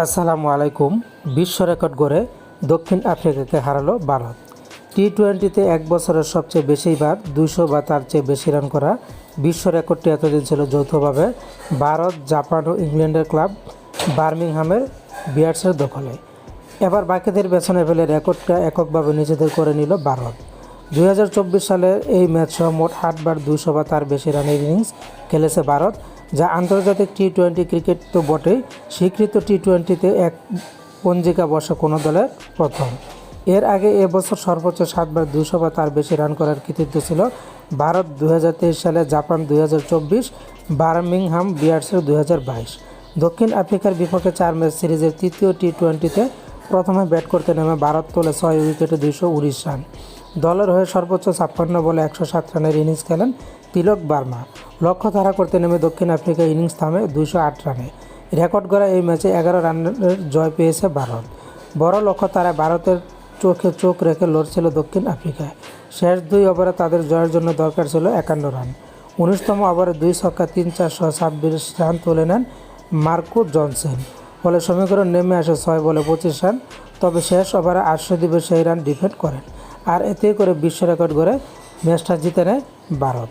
আসসালামু আলাইকুম। বিশ্ব রেকর্ড গড়ে দক্ষিণ আফ্রিকাকে হারালো ভারত। টি টোয়েন্টিতে এক বছরের সবচেয়ে বেশিবার দুশো বা তার চেয়ে বেশি রান করা বিশ্ব রেকর্ডটি এতদিন ছিল যৌথভাবে ভারত, জাপান ও ইংল্যান্ডের ক্লাব বার্মিংহামের বিয়ার্সের দখলে। এবার বাকিদের পেছনে ফেলে রেকর্ডটা এককভাবে নিজেদের করে নিল ভারত। দুই হাজার চব্বিশ সালের এই ম্যাচসহ মোট আটবার দুশো বা তার বেশি রানের ইনিংস খেলেছে ভারত। আন্তর্জাতিক টি টোয়েন্টি ক্রিকেট তো বটেই, স্বীকৃত টি টোয়েন্টিতে এক পঞ্জিকা বসা কোনো দলের প্রথম। এর আগে এবছর সর্বোচ্চ সাতবার দুশো বা তার বেশি রান করার কৃতিত্ব ছিল ভারত দুই হাজার তেইশ সালে, জাপান দুই হাজার চব্বিশ, বার্মিংহাম বিয়ার্সের দুই হাজার বাইশ। দক্ষিণ আফ্রিকার বিপক্ষে চার ম্যাচ সিরিজের তৃতীয় টি টোয়েন্টিতে প্রথমে ব্যাট করতে নেমে ভারত তোলে ছয় উইকেটে দুইশো উনিশ রান। দলের হয়ে সর্বোচ্চ ছাপ্পান্ন বলে একশো সাত রানের ইনিংস খেলেন তিলক বার্মা। লক্ষ্য ধারা করতে নেমে দক্ষিণ আফ্রিকা ইনিংস থামে দুইশো আট রানে। রেকর্ড করা এই ম্যাচে এগারো রানের জয় পেয়েছে ভারত। বড় লক্ষ্য তারা ভারতের চোখে চোখ রেখে লড়ছিল দক্ষিণ আফ্রিকায়। শেষ দুই ওভারে তাদের জয়ের জন্য দরকার ছিল একান্ন রান। উনিশতম ওভারে দুই ছক্কা, তিন চারশো ছাব্বিশ রান তুলে নেন মার্কো জনসেন। ফলে সমীকরণ নেমে আসে ছয় বলে পঁচিশ রান। তবে শেষ ওভারে আটশো দিবে সেই রান ডিফেন্ড করেন। আর এতে করে বিশ্ব রেকর্ড করে ম্যাচটা জিতে নেয় ভারত।